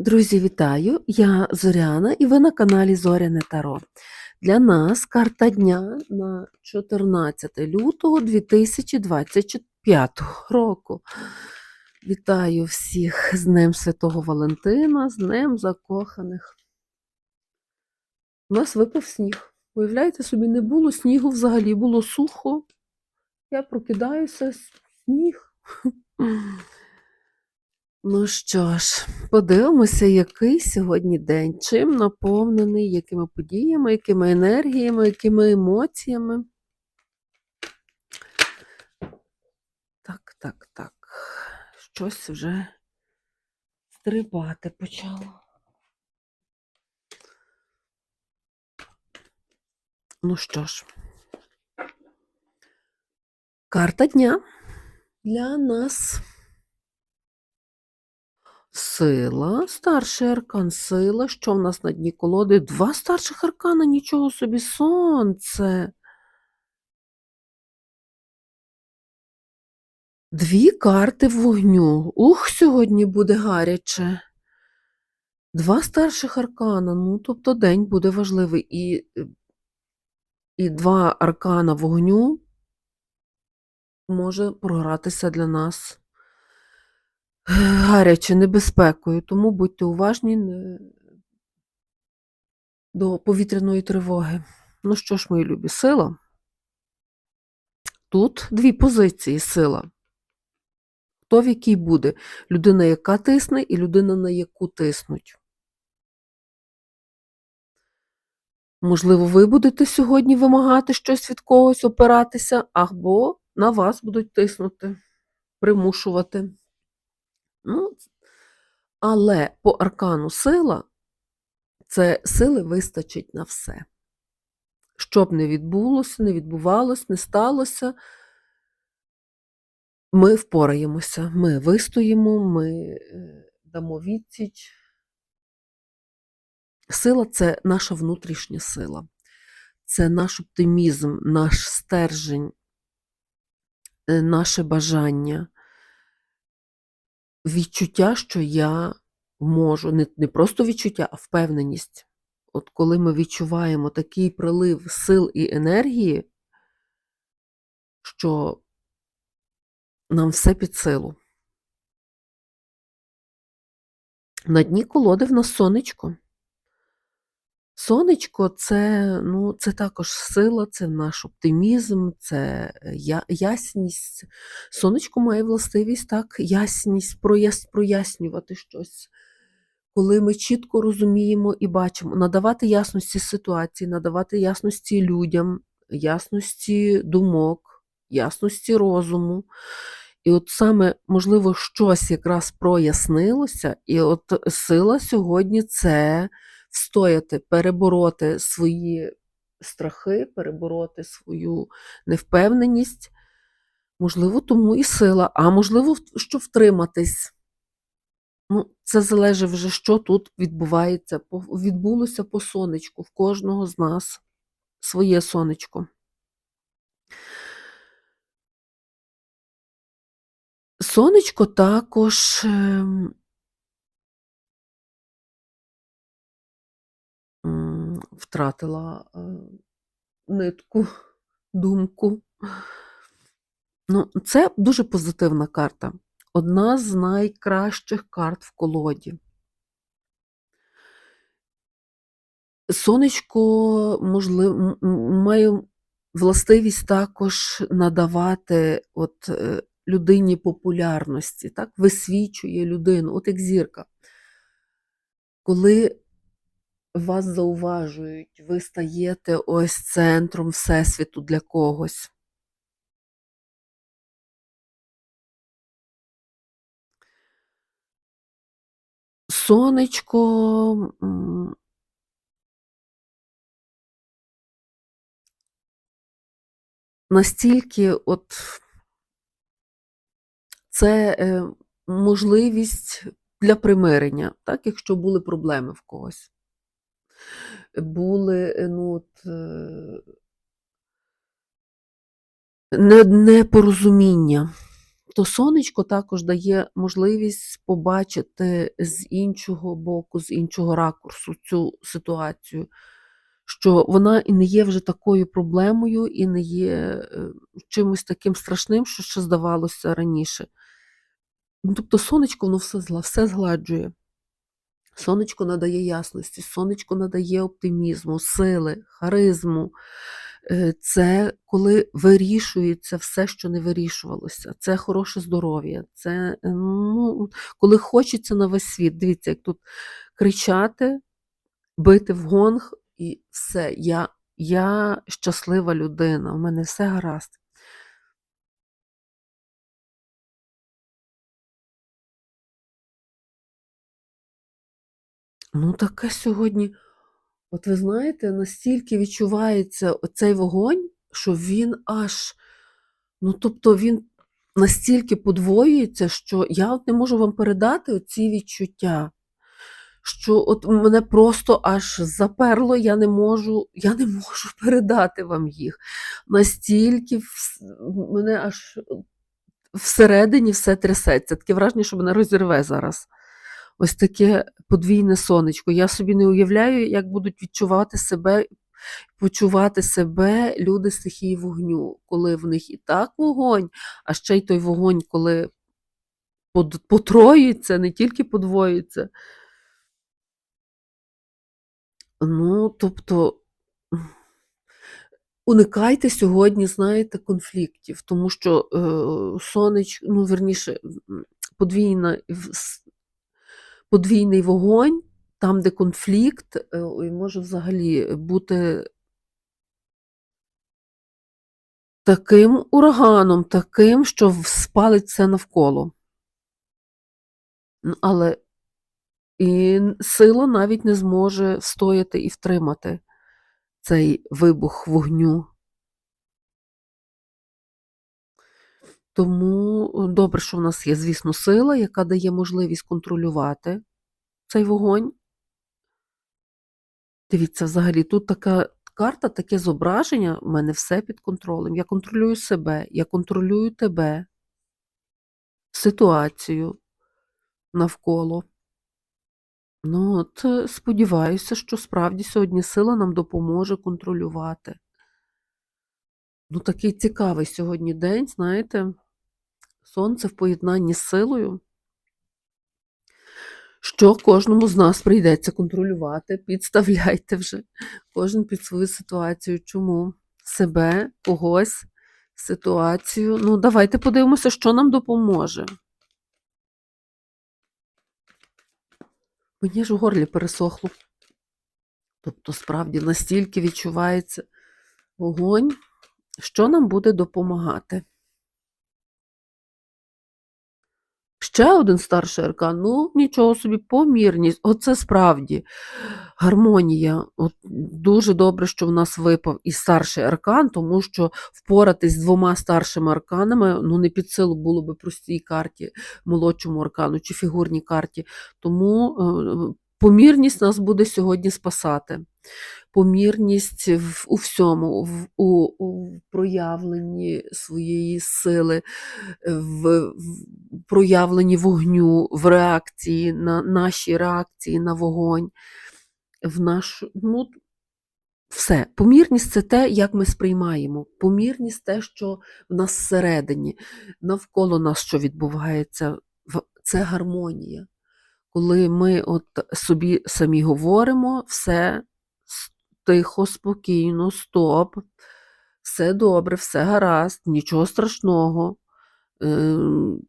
Друзі, вітаю! Я Зоряна і ви на каналі Зоряне Таро. Для нас карта дня на 14 лютого 2025 року. Вітаю всіх з Днем Святого Валентина, з Днем Закоханих. У нас випав сніг. Уявляєте собі, не було снігу взагалі, було сухо. Я прокидаюся, сніг. Ну що ж, подивимося, який сьогодні день, чим наповнений, якими подіями, якими енергіями, якими емоціями. Так, так, так. Щось вже стрибати почало. Ну що ж, карта дня для нас. Сила, старший аркан, сила. Що в нас на дні колоди? Два старших аркана, нічого собі, сонце. Дві карти вогню. Ух, сьогодні буде гаряче. Два старших аркана, ну, тобто день буде важливий. І, і два аркана вогню може програтися для нас гаряче, небезпекою, тому будьте уважні до повітряної тривоги. Ну що ж, мої любі, сила. Тут дві позиції сила. Хто в якій буде? Людина, яка тисне, і людина, на яку тиснуть. Можливо, ви будете сьогодні вимагати щось від когось, опиратися, або на вас будуть тиснути, примушувати. Ну, але по аркану сила це сили вистачить на все. Що б не відбулося, не відбувалося, не сталося, ми впораємося, ми вистоїмо, ми е, дамо відсіч. Сила це наша внутрішня сила, це наш оптимізм, наш стержень, е, наше бажання відчуття, що я можу, не, не просто відчуття, а впевненість. От коли ми відчуваємо такий прилив сил і енергії, що нам все під силу. На дні колоди в нас сонечко. Сонечко це, ну, це також сила, це наш оптимізм, це я, ясність. Сонечко має властивість так, ясність, прояс, прояснювати щось. Коли ми чітко розуміємо і бачимо, надавати ясності ситуації, надавати ясності людям, ясності думок, ясності розуму. І от саме, можливо, щось якраз прояснилося, і от сила сьогодні це встояти, перебороти свої страхи, перебороти свою невпевненість. Можливо, тому і сила, а можливо, що втриматись. Ну, Це залежить вже, що тут відбувається. Відбулося по сонечку в кожного з нас своє сонечко. Сонечко також втратила е, нитку, думку. Ну, Це дуже позитивна карта. Одна з найкращих карт в колоді. Сонечко, можливо, має властивість також надавати от е, людині популярності, так, висвічує людину, от як зірка. Коли вас зауважують, ви стаєте ось центром Всесвіту для когось. Сонечко. Настільки от це е, можливість для примирення, так, якщо були проблеми в когось були е, ну, от, е, непорозуміння. то сонечко також дає можливість побачити з іншого боку, з іншого ракурсу цю ситуацію, що вона і не є вже такою проблемою, і не є е, чимось таким страшним, що ще здавалося раніше. Ну, тобто сонечко воно все зла, все згладжує. Сонечко надає ясності, сонечко надає оптимізму, сили, харизму. Е, Це коли вирішується все, що не вирішувалося. Це хороше здоров'я. Це е, ну, коли хочеться на весь світ. Дивіться, як тут кричати, бити в гонг, і все. Я, я щаслива людина, у мене все гаразд. Ну, таке сьогодні, от ви знаєте, настільки відчувається оцей вогонь, що він аж, ну тобто він настільки подвоюється, що я от не можу вам передати оці відчуття, що от мене просто аж заперло, я не можу, я не можу передати вам їх. Настільки вс- мене аж всередині все трясеться. Таке враження, що мене розірве зараз. Ось таке подвійне сонечко. Я собі не уявляю, як будуть відчувати себе, почувати себе люди стихії вогню, коли в них і так вогонь, а ще й той вогонь, коли потроюється, не тільки подвоюється. Ну, тобто. Уникайте сьогодні, знаєте, конфліктів, тому що е, сонечко, ну, верніше, подвійна, подвійний вогонь, там, де конфлікт, е, ой, може взагалі бути таким ураганом, таким, що спалить все навколо. Але і сила навіть не зможе встояти і втримати цей вибух вогню. Тому е, добре, що в нас є, звісно, сила, яка дає можливість контролювати цей вогонь. Дивіться, взагалі, тут така карта, таке зображення, в мене все під контролем. Я контролюю себе, я контролюю тебе, ситуацію навколо. Ну, от е, сподіваюся, що справді сьогодні сила нам допоможе контролювати. Ну, такий цікавий сьогодні день, знаєте, сонце в поєднанні з силою. Що кожному з нас прийдеться контролювати, підставляйте вже кожен під свою ситуацію. Чому? Себе, когось, ситуацію. Ну, давайте подивимося, що нам допоможе. Мені ж у горлі пересохло. Тобто, справді, настільки відчувається вогонь, що нам буде допомагати. Ще один старший аркан, ну нічого собі, помірність. Оце справді гармонія. От Дуже добре, що в нас випав і старший аркан, тому що впоратись з двома старшими арканами ну, не під силу було би простій карті, молодшому аркану чи фігурній карті. Тому е, помірність нас буде сьогодні спасати. Помірність в, у всьому, в, у, у проявленні своєї сили, в, в проявленні вогню, в реакції на наші реакції на вогонь, в нашу, ну, все. Помірність це те, як ми сприймаємо. Помірність те, що в нас всередині, навколо нас що відбувається, це гармонія. Коли ми от собі самі говоримо, все тихо, спокійно, стоп, все добре, все гаразд, нічого страшного. Ем,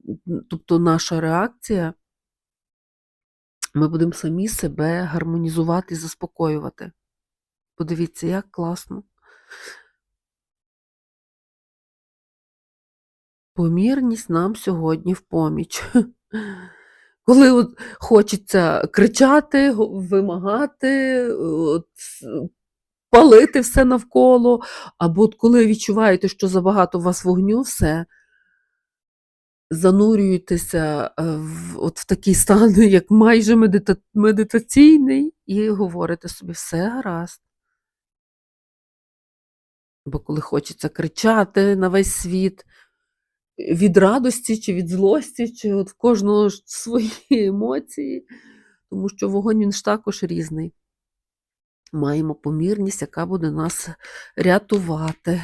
Тобто наша реакція, ми будемо самі себе гармонізувати і заспокоювати. Подивіться, як класно. Помірність нам сьогодні в поміч. Коли от хочеться кричати, вимагати, от, палити все навколо, або коли відчуваєте, що забагато у вас вогню, все, занурюєтеся е, в, от в такий стан, як майже медита, медитаційний, і говорите собі, все гаразд. Бо коли хочеться кричати на весь світ, від радості, чи від злості, чи от в кожного свої емоції, тому що вогонь він ж також різний. Маємо помірність, яка буде нас рятувати.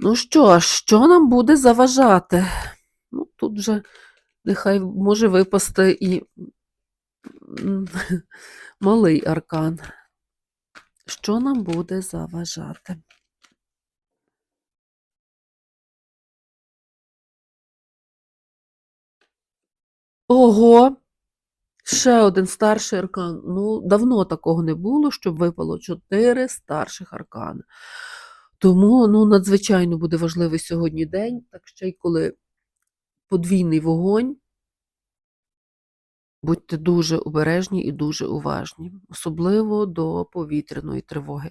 Ну що що нам буде заважати? Ну, тут же нехай може випасти і малий аркан. Що нам буде заважати? Ого! Ще один старший аркан. Ну, давно такого не було, щоб випало чотири старших аркани. Тому ну, надзвичайно буде важливий сьогодні день, так ще й коли подвійний вогонь. Будьте дуже обережні і дуже уважні, особливо до повітряної тривоги.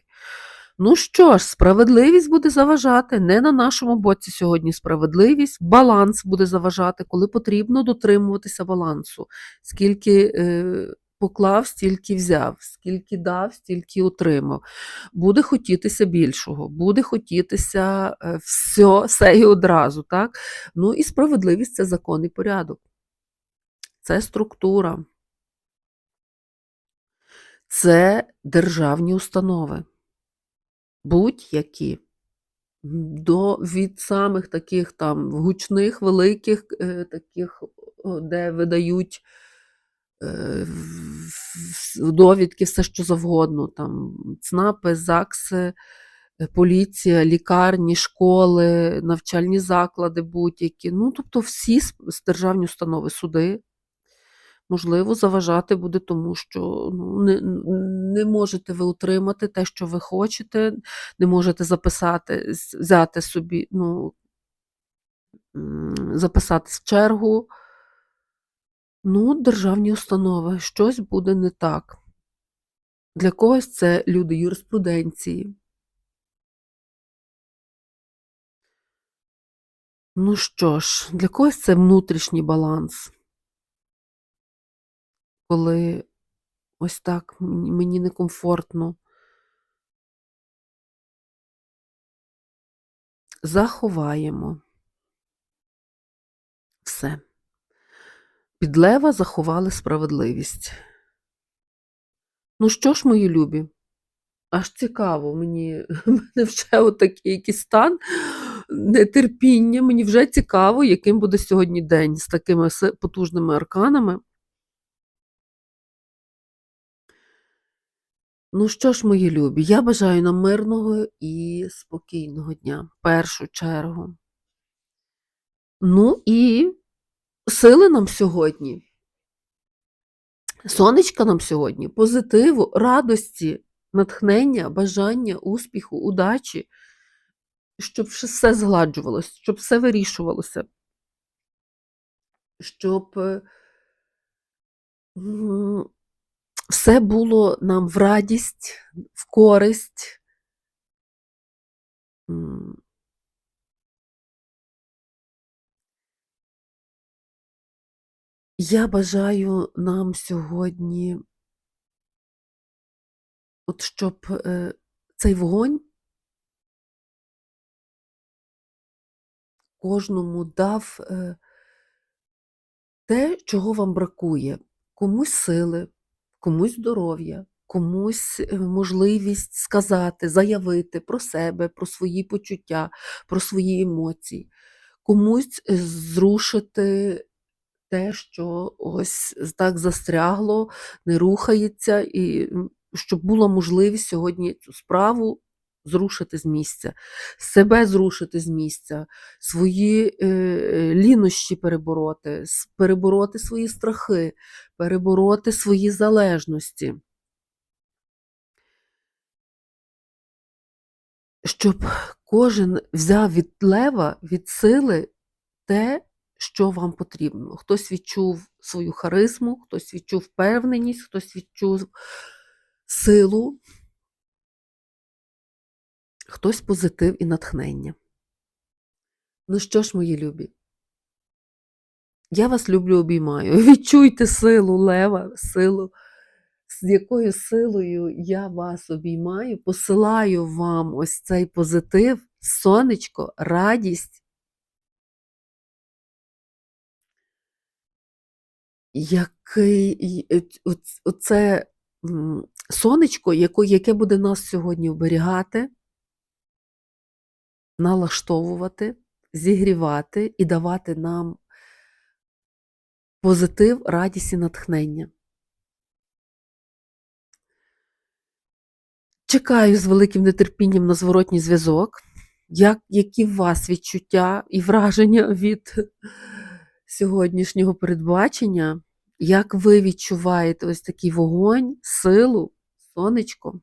Ну що ж, справедливість буде заважати. Не на нашому боці сьогодні справедливість, баланс буде заважати, коли потрібно дотримуватися балансу. Скільки е, поклав, стільки взяв, скільки дав, стільки отримав. Буде хотітися більшого, буде хотітися е, все, все і одразу. Так? Ну і справедливість це закон і порядок. Це структура. Це державні установи. Будь-які. До, від самих таких там гучних, великих, е, таких, де видають е, довідки, все що завгодно, там ЦНАПи, ЗАГСи, е, поліція, лікарні, школи, навчальні заклади будь-які. Ну, тобто всі державні установи, суди, можливо, заважати буде тому, що ну, не, не можете ви утримати те, що ви хочете, не можете записати, взяти собі, ну, м, записатись в чергу. Ну, державні установи, щось буде не так. Для когось це люди юриспруденції. Ну що ж, для когось це внутрішній баланс. Коли ось так мені некомфортно. Заховаємо. Все. Під лева заховали справедливість. Ну що ж, мої любі, аж цікаво, мені мене вже отакий якийсь стан нетерпіння. Мені вже цікаво, яким буде сьогодні день з такими потужними арканами. Ну що ж, мої любі, я бажаю нам мирного і спокійного дня, в першу чергу. Ну і сили нам сьогодні. Сонечка нам сьогодні, позитиву, радості, натхнення, бажання, успіху, удачі, щоб все згладжувалося, щоб все вирішувалося, щоб все було нам в радість, в користь. Я бажаю нам сьогодні, от щоб е, цей вогонь кожному дав е, те, чого вам бракує. Комусь сили, комусь здоров'я, комусь е, можливість сказати, заявити про себе, про свої почуття, про свої емоції, комусь е, зрушити те, що ось так застрягло, не рухається, і щоб була можливість сьогодні цю справу зрушити з місця, себе зрушити з місця, свої е, лінощі перебороти, перебороти свої страхи, перебороти свої залежності. Щоб кожен взяв від лева, від сили те, що вам потрібно. Хтось відчув свою харизму, хтось відчув впевненість, хтось відчув силу, хтось позитив і натхнення. Ну що ж, мої любі? Я вас люблю, обіймаю. Відчуйте силу лева, силу, з якою силою я вас обіймаю, посилаю вам ось цей позитив, сонечко, радість. Який Оце сонечко, яке буде нас сьогодні оберігати, налаштовувати, зігрівати і давати нам позитив, радість і натхнення. Чекаю з великим нетерпінням на зворотній зв'язок. Як, які у вас відчуття і враження від сьогоднішнього передбачення? Як ви відчуваєте ось такий вогонь, силу, сонечко?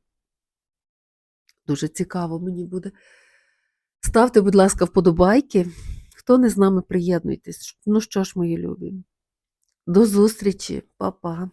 Дуже цікаво мені буде. Ставте, будь ласка, вподобайки. Хто не з нами, приєднуйтесь. Ну що ж, мої любі, до зустрічі, Па-па.